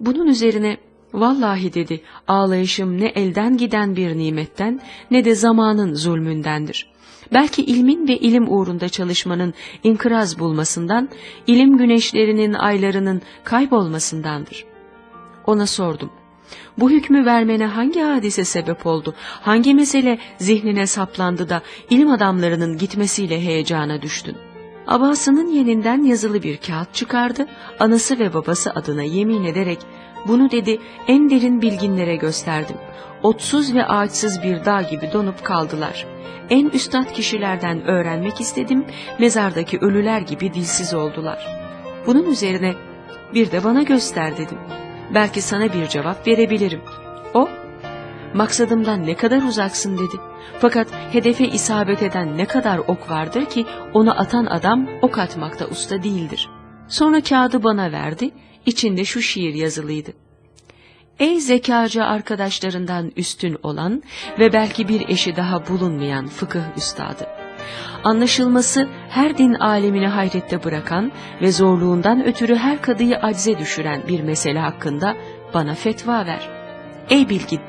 Bunun üzerine vallahi dedi ağlayışım ne elden giden bir nimetten ne de zamanın zulmündendir. Belki ilmin ve ilim uğrunda çalışmanın inkıraz bulmasından, ilim güneşlerinin aylarının kaybolmasındandır. Ona sordum. Bu hükmü vermene hangi hadise sebep oldu? Hangi mesele zihnine saplandı da ilim adamlarının gitmesiyle heyecana düştün? Abasının yeninden yazılı bir kağıt çıkardı, anası ve babası adına yemin ederek bunu dedi en derin bilginlere gösterdim. Otsuz ve ağaçsız bir dağ gibi donup kaldılar. En üstad kişilerden öğrenmek istedim, mezardaki ölüler gibi dilsiz oldular. Bunun üzerine bir de bana göster dedim. Belki sana bir cevap verebilirim. Maksadımdan ne kadar uzaksın dedi. Fakat hedefe isabet eden ne kadar ok vardır ki onu atan adam ok atmakta usta değildir. Sonra kağıdı bana verdi, içinde şu şiir yazılıydı. Ey zekacı arkadaşlarından üstün olan ve belki bir eşi daha bulunmayan fıkıh üstadı. Anlaşılması her din alemini hayrette bırakan ve zorluğundan ötürü her kadıyı acze düşüren bir mesele hakkında bana fetva ver. Ey bilgin,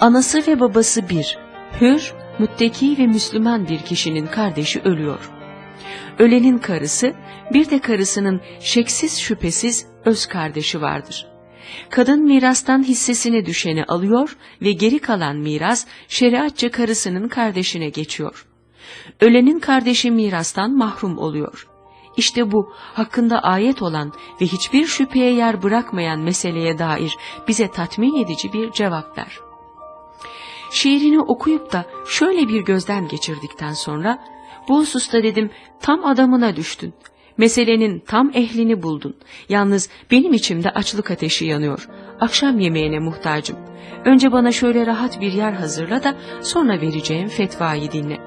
anası ve babası bir, hür, mütteki ve Müslüman bir kişinin kardeşi ölüyor. Ölenin karısı, bir de karısının şeksiz şüphesiz öz kardeşi vardır. Kadın mirastan hissesine düşeni alıyor ve geri kalan miras şeriatça karısının kardeşine geçiyor. Ölenin kardeşi mirastan mahrum oluyor. İşte bu hakkında ayet olan ve hiçbir şüpheye yer bırakmayan meseleye dair bize tatmin edici bir cevap ver. Şiirini okuyup da şöyle bir gözden geçirdikten sonra bu hususta dedim tam adamına düştün. Meselenin tam ehlini buldun. Yalnız benim içimde açlık ateşi yanıyor. Akşam yemeğine muhtacım. Önce bana şöyle rahat bir yer hazırla da sonra vereceğim fetvayı dinle.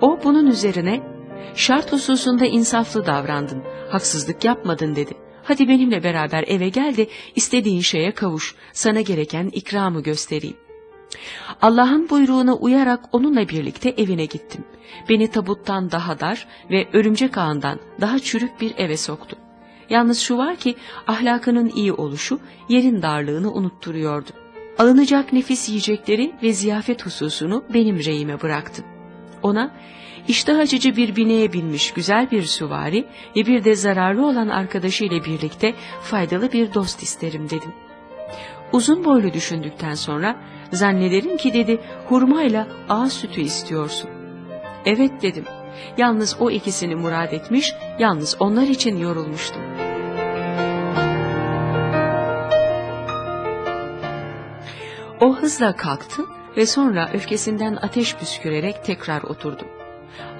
O bunun üzerine şart hususunda insaflı davrandın, haksızlık yapmadın dedi. Hadi benimle beraber eve gel de istediğin şeye kavuş, sana gereken ikramı göstereyim. Allah'ın buyruğuna uyarak onunla birlikte evine gittim. Beni tabuttan daha dar ve örümcek ağından daha çürük bir eve soktu. Yalnız şu var ki ahlakının iyi oluşu yerin darlığını unutturuyordu. Alınacak nefis yiyecekleri ve ziyafet hususunu benim reyime bıraktı. Ona iştah açıcı bir bineye binmiş güzel bir süvari ve bir de zararlı olan arkadaşıyla birlikte faydalı bir dost isterim dedim. Uzun boylu düşündükten sonra zannederim ki dedi hurmayla ağ sütü istiyorsun. Evet dedim. Yalnız o ikisini murad etmiş, yalnız onlar için yorulmuştum. O hızla kalktı ve sonra öfkesinden ateş püskürerek tekrar oturdu.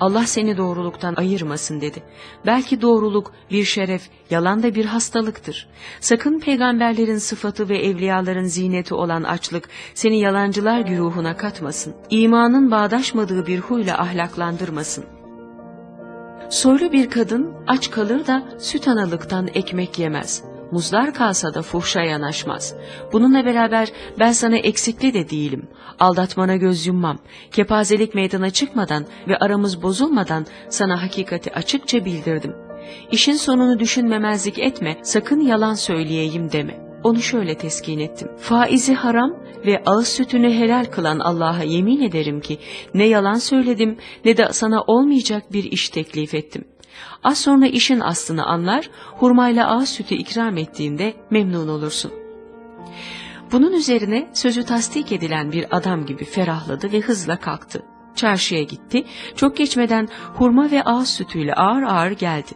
Allah seni doğruluktan ayırmasın dedi. Belki doğruluk bir şeref, yalan da bir hastalıktır. Sakın peygamberlerin sıfatı ve evliyaların zineti olan açlık seni yalancılar güruhuna katmasın. İmanın bağdaşmadığı bir huyla ahlaklandırmasın. Soylu bir kadın aç kalır da süt analıktan ekmek yemez. Muzlar kalsa da fuhşa yanaşmaz. Bununla beraber ben sana eksikli de değilim. Aldatmana göz yummam. Kepazelik meydana çıkmadan ve aramız bozulmadan sana hakikati açıkça bildirdim. İşin sonunu düşünmemezlik etme, sakın yalan söyleyeyim deme. Onu şöyle teskin ettim. Faizi haram ve ağız sütünü helal kılan Allah'a yemin ederim ki ne yalan söyledim ne de sana olmayacak bir iş teklif ettim. Az sonra işin aslını anlar, hurmayla ağız sütü ikram ettiğimde memnun olursun. Bunun üzerine sözü tasdik edilen bir adam gibi ferahladı ve hızla kalktı. Çarşıya gitti, çok geçmeden hurma ve ağız sütüyle ağır ağır geldi.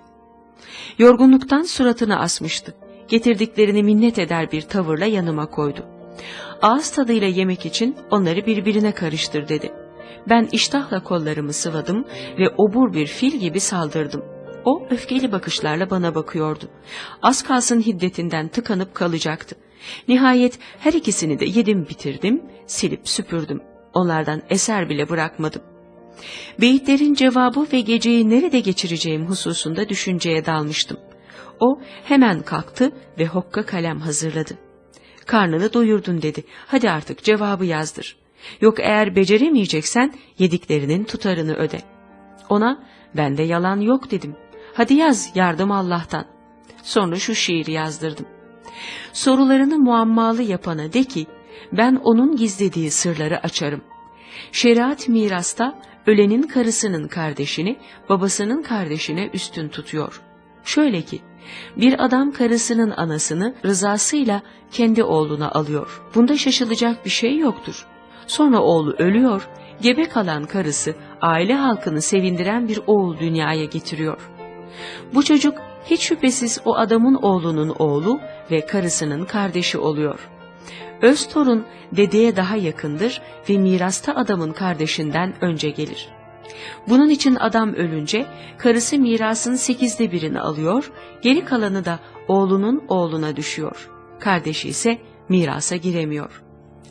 Yorgunluktan suratını asmıştı. Getirdiklerini minnet eder bir tavırla yanıma koydu. Ağız tadıyla yemek için onları birbirine karıştır dedi. Ben iştahla kollarımı sıvadım ve obur bir fil gibi saldırdım. O öfkeli bakışlarla bana bakıyordu. Az kalsın hiddetinden tıkanıp kalacaktı. Nihayet her ikisini de yedim bitirdim, silip süpürdüm. Onlardan eser bile bırakmadım. Beyitlerin cevabı ve geceyi nerede geçireceğim hususunda düşünceye dalmıştım. O hemen kalktı ve hokka kalem hazırladı. Karnını doyurdun dedi. Hadi artık cevabı yazdır. Yok eğer beceremeyeceksen yediklerinin tutarını öde. Ona bende yalan yok dedim. Hadi yaz yardım Allah'tan. Sonra şu şiiri yazdırdım. Sorularını muammalı yapana de ki, ben onun gizlediği sırları açarım. Şeriat mirasta ölenin karısının kardeşini babasının kardeşine üstün tutuyor. Şöyle ki, bir adam karısının anasını rızasıyla kendi oğluna alıyor. Bunda şaşılacak bir şey yoktur. Sonra oğlu ölüyor, gebe kalan karısı aile halkını sevindiren bir oğul dünyaya getiriyor. Bu çocuk hiç şüphesiz o adamın oğlunun oğlu ve karısının kardeşi oluyor. Öz torun dedeye daha yakındır ve mirasta adamın kardeşinden önce gelir. Bunun için adam ölünce karısı mirasın sekizde birini alıyor, geri kalanı da oğlunun oğluna düşüyor. Kardeşi ise mirasa giremiyor.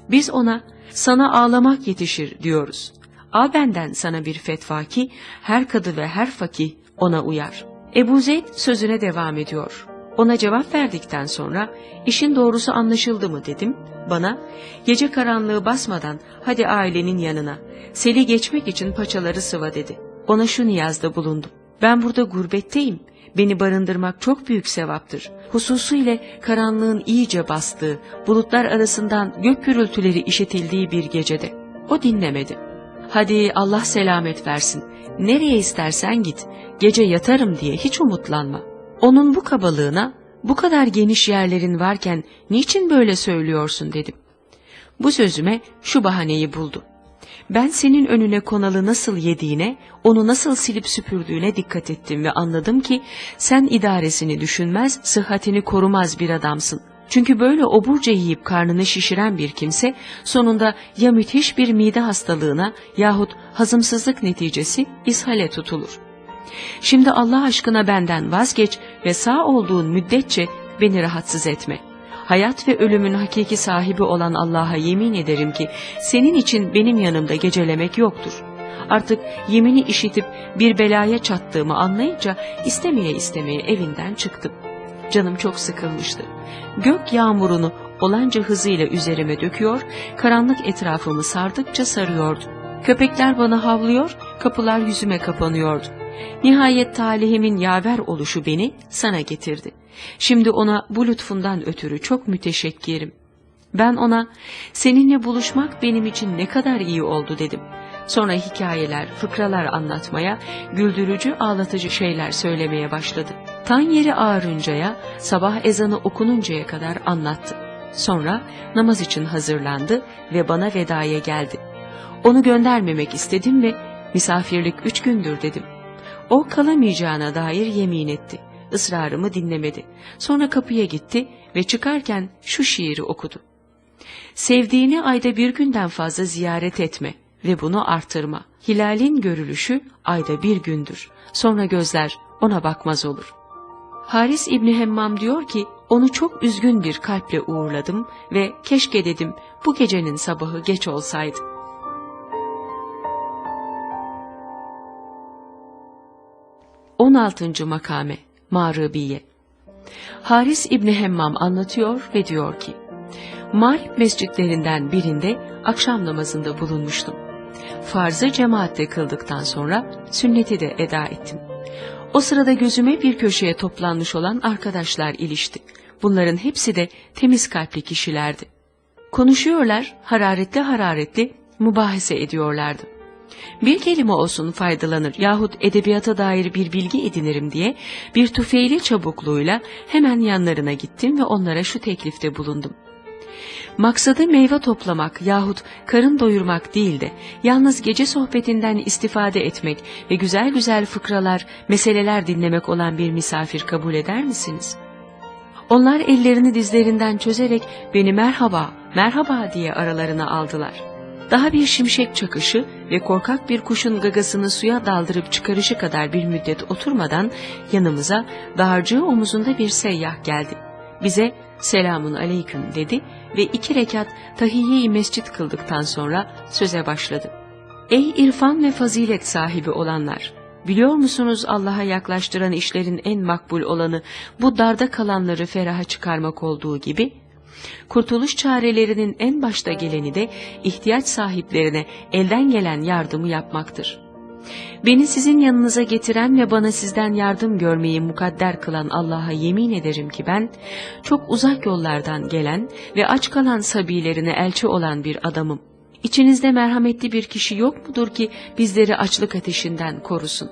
Biz ona sana ağlamak yetişir diyoruz. Al benden sana bir fetva ki her kadı ve her fakih ona uyar. Ebu Zeyd sözüne devam ediyor. Ona cevap verdikten sonra işin doğrusu anlaşıldı mı dedim. Bana gece karanlığı basmadan hadi ailenin yanına seli geçmek için paçaları sıva dedi. Ona şu niyazda bulundum. Ben burada gurbetteyim. Beni barındırmak çok büyük sevaptır. Hususuyla karanlığın iyice bastığı, bulutlar arasından gök gürültüleri işitildiği bir gecede. O dinlemedi. Hadi Allah selamet versin. Nereye istersen git. Gece yatarım diye hiç umutlanma. Onun bu kabalığına, bu kadar geniş yerlerin varken niçin böyle söylüyorsun dedim. Bu sözüme şu bahaneyi buldu. Ben senin önüne konalı nasıl yediğine, onu nasıl silip süpürdüğüne dikkat ettim ve anladım ki sen idaresini düşünmez, sıhhatini korumaz bir adamsın. Çünkü böyle oburca yiyip karnını şişiren bir kimse sonunda ya müthiş bir mide hastalığına yahut hazımsızlık neticesi ishale tutulur. Şimdi Allah aşkına benden vazgeç ve sağ olduğun müddetçe beni rahatsız etme. Hayat ve ölümün hakiki sahibi olan Allah'a yemin ederim ki senin için benim yanımda gecelemek yoktur. Artık yemini işitip bir belaya çattığımı anlayınca istemeye istemeye evinden çıktım. Canım çok sıkılmıştı. Gök yağmurunu olanca hızıyla üzerime döküyor, karanlık etrafımı sardıkça sarıyordu. Köpekler bana havlıyor, kapılar yüzüme kapanıyordu. Nihayet talihimin yaver oluşu beni sana getirdi. Şimdi ona bu lütfundan ötürü çok müteşekkirim. Ben ona seninle buluşmak benim için ne kadar iyi oldu dedim. Sonra hikayeler, fıkralar anlatmaya, güldürücü, ağlatıcı şeyler söylemeye başladı. Tan yeri ağarıncaya, sabah ezanı okununcaya kadar anlattı. Sonra namaz için hazırlandı ve bana vedaya geldi. Onu göndermemek istedim ve misafirlik üç gündür dedim. O kalamayacağına dair yemin etti. Israrımı dinlemedi. Sonra kapıya gitti ve çıkarken şu şiiri okudu. Sevdiğini ayda bir günden fazla ziyaret etme ve bunu artırma. Hilalin görülüşü ayda bir gündür. Sonra gözler ona bakmaz olur. Haris İbni Hemmam diyor ki, onu çok üzgün bir kalple uğurladım ve keşke dedim bu gecenin sabahı geç olsaydı. 16. makame Mağrıbiye Haris İbni Hemmam anlatıyor ve diyor ki, Mağrib mescitlerinden birinde akşam namazında bulunmuştum. Farzı cemaatle kıldıktan sonra sünneti de eda ettim. O sırada gözüme bir köşeye toplanmış olan arkadaşlar ilişti. Bunların hepsi de temiz kalpli kişilerdi. Konuşuyorlar, hararetli hararetli mübahese ediyorlardı bir kelime olsun faydalanır yahut edebiyata dair bir bilgi edinirim diye bir tüfeğli çabukluğuyla hemen yanlarına gittim ve onlara şu teklifte bulundum. Maksadı meyve toplamak yahut karın doyurmak değil de yalnız gece sohbetinden istifade etmek ve güzel güzel fıkralar, meseleler dinlemek olan bir misafir kabul eder misiniz? Onlar ellerini dizlerinden çözerek beni merhaba, merhaba diye aralarına aldılar.'' Daha bir şimşek çakışı ve korkak bir kuşun gagasını suya daldırıp çıkarışı kadar bir müddet oturmadan yanımıza dağarcığı omuzunda bir seyyah geldi. Bize selamun aleyküm dedi ve iki rekat tahiyye-i mescit kıldıktan sonra söze başladı. Ey irfan ve fazilet sahibi olanlar! Biliyor musunuz Allah'a yaklaştıran işlerin en makbul olanı bu darda kalanları feraha çıkarmak olduğu gibi Kurtuluş çarelerinin en başta geleni de ihtiyaç sahiplerine elden gelen yardımı yapmaktır. Beni sizin yanınıza getiren ve bana sizden yardım görmeyi mukadder kılan Allah'a yemin ederim ki ben, çok uzak yollardan gelen ve aç kalan sabilerine elçi olan bir adamım. İçinizde merhametli bir kişi yok mudur ki bizleri açlık ateşinden korusun?